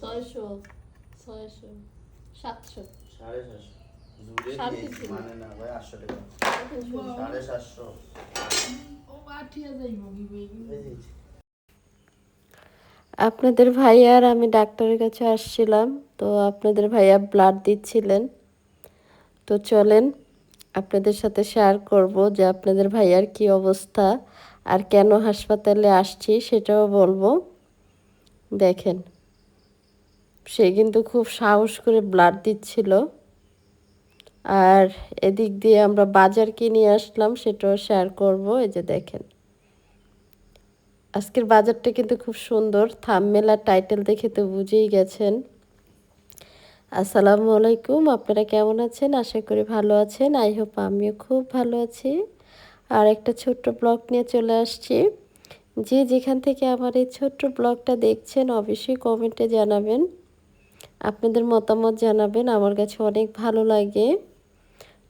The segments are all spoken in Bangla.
ছয়শো ছয়শো সাতশো। সাড়ে সাতশো। জুড়ে সাড়ে দিয়েছি, তিনশো। মানে না ভাই আটশো টাকা। সাড়ে সাতশো। ও আঠিয়া যাইব কি আপনাদের ভাইয়া আর আমি ডাক্তারের কাছে আসছিলাম তো আপনাদের ভাইয়া ব্লাড দিচ্ছিলেন। তো চলেন আপনাদের সাথে শেয়ার করব যে আপনাদের ভাইয়ার কি অবস্থা আর কেন হাসপাতালে আসছি সেটাও বলব। দেখেন। সে কিন্তু খুব সাহস করে ব্লাড দিচ্ছিল। আর এদিক দিয়ে আমরা বাজার কিনে আসলাম সেটাও শেয়ার করব, এই যে দেখেন। আজকের বাজারটা কিন্তু খুব সুন্দর থামমেল টাইটেল দেখে তো বুঝেই গেছেন। আসসালামু আলাইকুম, আপনারা কেমন আছেন? আশা করি ভালো আছেন। আই হোপ আমিও খুব ভালো আছি। আর একটা ছোট্ট ব্লগ নিয়ে চলে আসছি। যে যেখান থেকে আমার এই ছোট্ট ব্লগটা দেখছেন, অবশ্যই কমেন্টে জানাবেন। আপনাদের মতামত জানাবেন, আমার কাছে অনেক ভালো লাগে।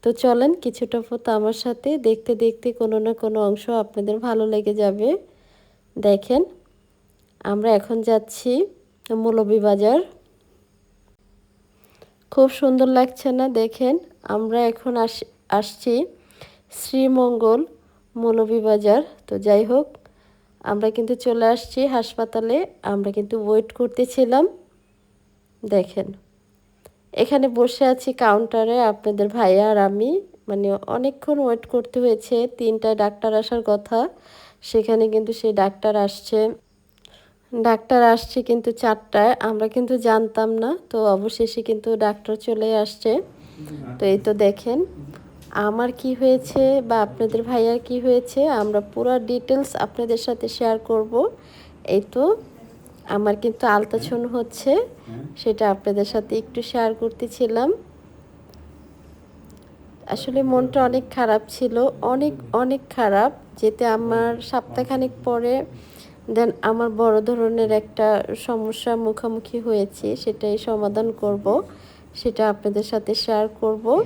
তো চলেন কিছুটা পথ আমার সাথে, দেখতে দেখতে কোনো না কোনো অংশ আপনাদের ভালো লেগে যাবে। দেখেন, আমরা এখন যাচ্ছি মৌলবী বাজার। খুব সুন্দর লাগছে না? দেখেন, আমরা এখন আস, আসছি শ্রীমঙ্গল মৌলবী বাজার। তো যাই হোক, আমরা কিন্তু চলে আসছি হাসপাতালে, আমরা কিন্তু ওয়েট করতেছিলাম। দেখেন। এখানে বসে আছি কাউন্টারে আপনাদের ভাইয়া আর আমি। মানে অনেকক্ষণ ওয়েট করতে হয়েছে। তিনটায় ডাক্তার আসার কথা। সেখানে কিন্তু সেই ডাক্তার আসছে। ডাক্তার আসছে কিন্তু চারটায়। আমরা কিন্তু জানতাম না। তো অবশেষে কিন্তু ডাক্তার চলে আসছে। তো এই তো দেখেন। আমার কি হয়েছে বা আপনাদের ভাইয়ার কি হয়েছে, আমরা পুরো ডিটেলস আপনাদের সাথে শেয়ার করব। এই তো আমার কিন্তু আলতাছন হচ্ছে সেটা আপনাদের সাথে একটু শেয়ার করতেছিলাম। আসলে মনটা অনেক খারাপ ছিল অনেক অনেক খারাপ। যেতে আমার সপ্তাহখানেক পরে দেন আমার বড় ধরনের একটা সমস্যার মুখোমুখি হয়েছি সেটাই সমাধান করব। সেটা আপনাদের সাথে শেয়ার করব।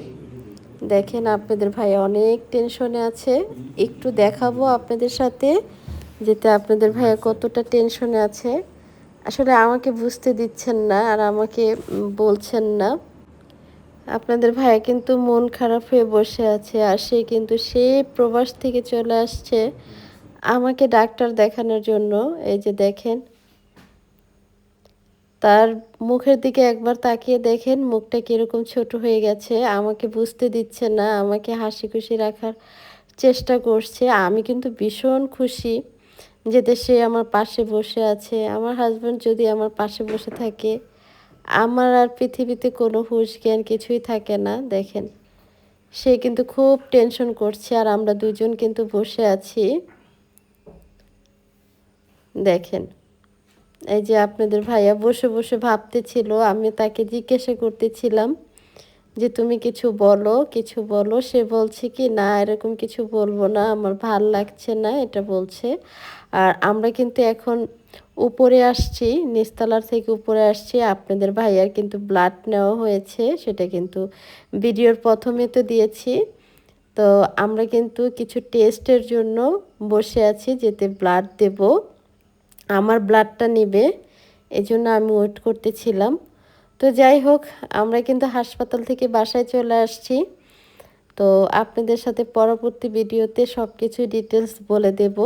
দেখেন আপনাদের ভাই অনেক টেনশনে আছে। একটু দেখাবো আপনাদের সাথে যেতে আপনাদের ভাইয়া কতটা টেনশনে আছে। আসলে আমাকে বুঝতে দিচ্ছেন না আর আমাকে বলছেন না। আপনাদের ভাইয়া কিন্তু মন খারাপ হয়ে বসে আছে আর সে কিন্তু সে প্রবাস থেকে চলে আসছে আমাকে ডাক্তার দেখানোর জন্য। এই যে দেখেন, তার মুখের দিকে একবার তাকিয়ে দেখেন, মুখটা কীরকম ছোট হয়ে গেছে। আমাকে বুঝতে দিচ্ছে না, আমাকে হাসি খুশি রাখার চেষ্টা করছে। আমি কিন্তু ভীষণ খুশি। যে সে আমার পাশে বসে আছে, আমার হাজব্যান্ড যদি আমার পাশে বসে থাকে, আমার আর পৃথিবীতে কোনো হুশ জ্ঞান কিছুই থাকে না, দেখেন। সে কিন্তু খুব টেনশন করছে আর আমরা দুজন কিন্তু বসে আছি। দেখেন, এই যে আপনাদের ভাইয়া বসে বসে ভাবতেছিল, আমি তাকে জিজ্ঞাসা করতেছিলাম যে তুমি কিছু বলো কিছু বলো। সে বলছে কি, না, এরকম কিছু বলব না, আমার ভালো লাগছে না, এটা বলছে। আর আমরা কিন্তু এখন উপরে আসছি, নিচতলার থেকে উপরে আসছি। আপনাদের ভাইয়ার কিন্তু ব্লাড নেওয়া হয়েছে, সেটা কিন্তু ভিডিওর প্রথমে তো দিয়েছি। তো আমরা কিন্তু কিছু টেস্টের জন্য বসে আছি, যেতে ব্লাড দেব। আমার ব্লাডটা নেবে এই জন্য আমি ওয়েট করতেছিলাম। তো যাই হোক, আমরা কিন্তু হাসপাতাল থেকে বাসায় চলে আসছি। তো আপনাদের সাথে পরবর্তী ভিডিওতে সব কিছু ডিটেলস বলে দেব।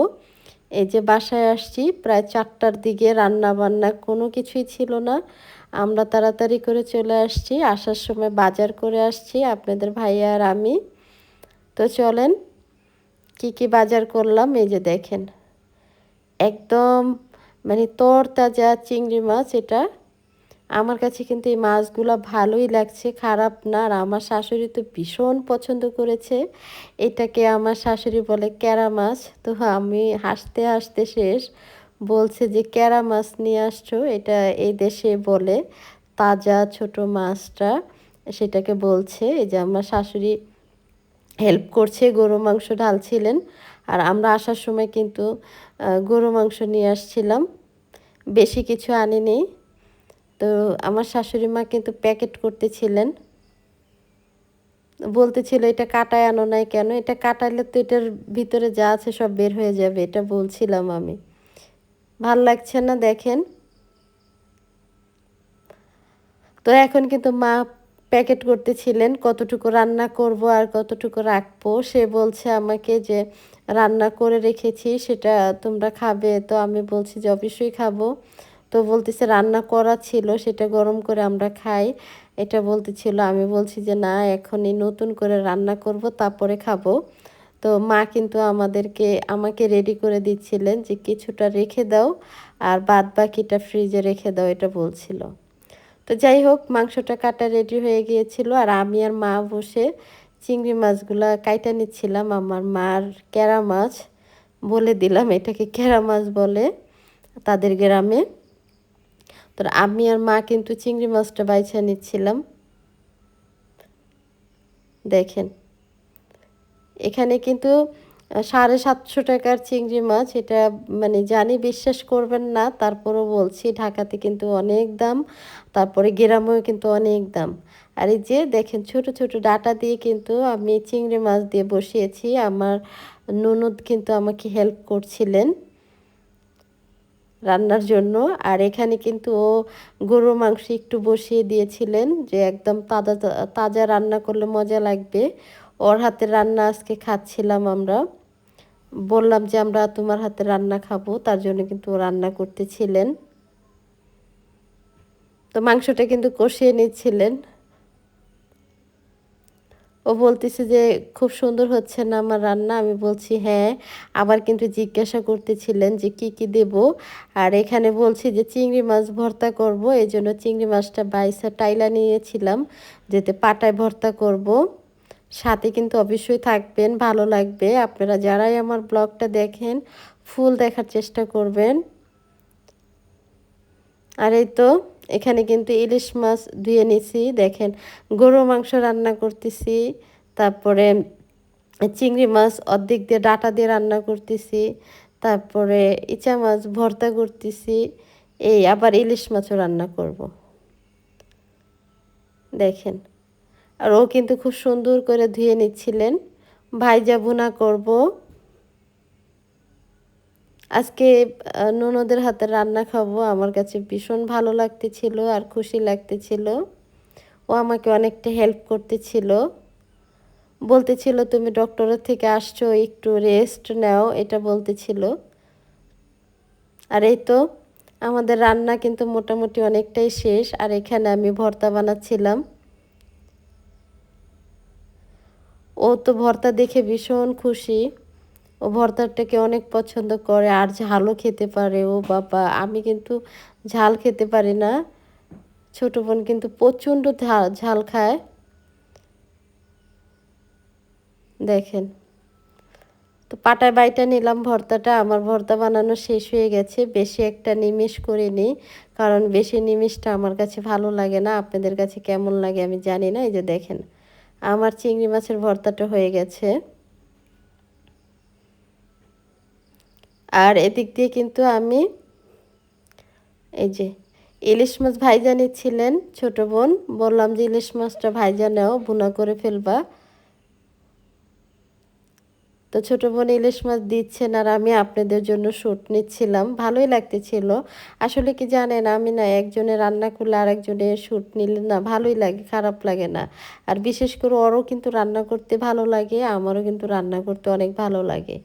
এই যে বাসায় আসছি, প্রায় চারটার দিকে রান্না বান্না কোনো কিছুই ছিল না। আমরা তাড়াতাড়ি করে চলে আসছি, আসার সময় বাজার করে আসছি, আপনাদের ভাইয়া আর আমি। তো চলেন, কি কি বাজার করলাম, এই যে দেখেন। একদম মানে তরতাজা চিংড়ি মাছ এটা। আমার কাছে কিন্তু এই মাছগুলো ভালোই লাগছে, খারাপ না। আর আমার শাশুড়ি তো ভীষণ পছন্দ করেছে। এটাকে আমার শাশুড়ি বলে ক্যারা মাছ। তো আমি হাসতে হাসতে শেষ বলছে যে, ক্যারা মাছ নিয়ে আসছো? এটা এই দেশে বলে, তাজা ছোট মাছটা। সেটাকে বলছে, এই যে আমার শাশুড়ি হেল্প করছে, গরু মাংস ঢালছিলেন। আর আমরা আসার সময় কিন্তু গরু মাংস নিয়ে আসছিলাম। বেশি কিছু আনিনি। তো আমার শাশুড়ি মা কিন্তু প্যাকেট করতেছিলেন। বলতেছিল, এটা কাটায় আনো নাই কেন? এটা কাটাইলে তো এটার ভিতরে যা আছে সব বের হয়ে যাবে। এটা বলছিলাম আমি। ভালো লাগছে না, দেখেন। তো এখন কিন্তু মা প্যাকেট করতেছিলেন, কতটুকু রান্না করব আর কতটুকু রাখব। সে বলছে আমাকে যে, রান্না করে রেখেছি, সেটা তোমরা খাবে। তো আমি বলছি, যে অবশ্যই খাব। তো বলতেছে, রান্না করা ছিল, সেটা গরম করে আমরা খাই। এটা বলতেছিল। আমি বলছি যে, না, এখনই নতুন করে রান্না করব, তারপরে খাব। তো মা কিন্তু আমাদেরকে, আমাকে রেডি করে দিচ্ছিলেন যে, কিছুটা রেখে দাও আর বাদ বাকিটা ফ্রিজে রেখে দাও, এটা বলছিল। তো যাই হোক, মাংসটা কাটা রেডি হয়ে গিয়েছিল আর আমি আর মা বসে চিংড়ি মাছগুলা কাইটা নিচ্ছিলাম। আমার মার ক্যারা মাছ বলে দিলাম, এটাকে ক্যারা মাছ বলে তাদের গ্রামে। তো আমি আর মা কিন্তু চিংড়ি মাছটা বাইছা নিচ্ছিলাম। দেখেন, এখানে কিন্তু সাড়ে সাতশো টাকার চিংড়ি মাছ, এটা মানে জানি বিশ্বাস করবেন না, তারপরও বলছি, ঢাকাতে কিন্তু অনেক দাম, তারপরে গ্রামেও কিন্তু অনেক দাম। আর এই যে দেখেন, ছোট ছোট ডাটা দিয়ে কিন্তু আমি চিংড়ি মাছ দিয়ে বসিয়েছি, আমার ননদ কিন্তু আমাকে হেল্প করছিলেন। রান্নার জন্য। আর এখানে কিন্তু ও গরুর মাংস একটু বসিয়ে দিয়েছিলেন যে একদম তাজা তাজা রান্না করলে মজা লাগবে। ওর হাতে রান্না আজকে খাচ্ছিলাম আমরা। বললাম যে আমরা তোমার হাতে রান্না খাব, তার জন্য কিন্তু ও রান্না করতেছিলেন। তো মাংসটা কিন্তু কষিয়ে নিচ্ছিলেন। ও বলতেছে যে, খুব সুন্দর হচ্ছে না আমার রান্না? আমি বলছি হ্যাঁ। আবার কিন্তু জিজ্ঞাসা করতেছিলেন যে, কি কি দেব? আর এখানে বলছি যে, চিংড়ি মাছ ভর্তা করব। এই জন্য চিংড়ি মাছটা বাইসা টাইলা নিয়েছিলাম, যেতে পাটায় ভর্তা করব। সাথে কিন্তু অবশ্যই থাকবেন, ভালো লাগবে। আপনারা যারাই আমার ব্লগটা দেখেন, ফুল দেখার চেষ্টা করবেন। আর এই তো এখানে কিন্তু ইলিশ মাছ ধুয়ে নিছি, দেখেন। গরু মাংস রান্না করতেছি, তারপরে চিংড়ি মাছ অর্ধেক দিয়ে ডাটা দিয়ে রান্না করতেছি, তারপরে ইচা মাছ ভর্তা করতেছি, এই আবার ইলিশ মাছও রান্না করব। দেখেন। আর ও কিন্তু খুব সুন্দর করে ধুয়ে নিচ্ছিলেন। ভাইজা ভুনা করব। আজকে ননদের হাতে রান্না খাব। আমার কাছে ভীষণ ভালো লাগতেছিল আর খুশি লাগতেছিল। ও আমাকে অনেকটা হেল্প করতেছিল। বলতেছিল, তুমি ডক্টরের থেকে আসছো, একটু রেস্ট নাও। এটা বলতেছিল। আর এই তো, আমাদের রান্না কিন্তু মোটামুটি অনেকটাই শেষ। আর এখানে আমি ভর্তা বানাচ্ছিলাম। ও তো ভর্তা দেখে ভীষণ খুশি। ও ভর্তাটাকে অনেক পছন্দ করে আর ঝালও খেতে পারে। ও বাবা, আমি কিন্তু ঝাল খেতে পারি না। ছোট বোন কিন্তু প্রচণ্ড ঝাল খায়। দেখেন। তো পাটায় বাইটা নিলাম ভর্তাটা। আমার ভর্তা বানানো শেষ হয়ে গেছে। বেশি একটা নিমিষ নিই কারণ বেশি নিমিষটা আমার কাছে ভালো লাগে না। আপনাদের কাছে কেমন লাগে আমি জানি না। এই যে দেখেন, আমার চিংড়ি মাছের ভর্তাটা হয়ে গেছে। আর এদিক দিয়ে কিন্তু আমি এই যে ইলিশ মাছ ভাইজা নিচ্ছিলেন ছোট বোন, বললাম যে ইলিশ মাছটা ভাইজা নাও, ভুনা করে ফেলবা। তো ছোট বোন ইলিশ মাছ দিচ্ছেন আর আমি আপনাদের জন্য শ্যুট নিচ্ছিলাম। ভালোই লাগতেছিল। আসলে কি জানেন, আমি না একজনে রান্না করলে আর একজনে শ্যুট নিলে না ভালোই লাগে, খারাপ লাগে না। আর বিশেষ করে ওরও কিন্তু রান্না করতে ভালো লাগে, আমারও কিন্তু রান্না করতে অনেক ভালো লাগে।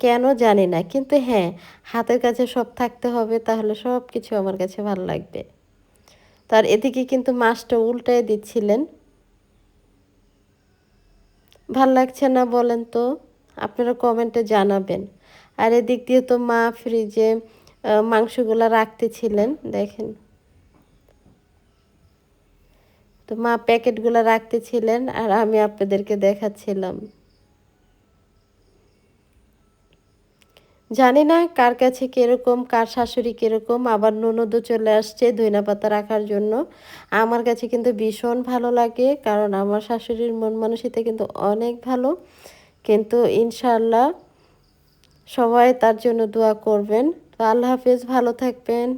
কেন জানি না, কিন্তু হ্যাঁ হাতের কাছে সব থাকতে হবে, তাহলে সব কিছু আমার কাছে ভালো লাগবে। তার এদিকে কিন্তু মাছটা উল্টায় দিচ্ছিলেন। ভালো লাগছে না বলেন তো? আপনারা কমেন্টে জানাবেন। আর এদিক দিয়ে তো মা ফ্রিজে মাংসগুলো রাখতেছিলেন, দেখেন। তো মা প্যাকেটগুলো রাখতেছিলেন, আর আমি আপনাদেরকে দেখাচ্ছিলাম। জানি না কার কাছে কীরকম, কার শাশুড়ি কীরকম, আবার ননদও চলে আসছে ধইনা পাতা রাখার জন্য। আমার কাছে কিন্তু ভীষণ ভালো লাগে, কারণ আমার শাশুড়ির মন মানসিকতা কিন্তু অনেক ভালো। কিন্তু ইনশাল্লাহ সবাই তার জন্য দোয়া করবেন। তো আল্লাহ হাফেজ, ভালো থাকবেন।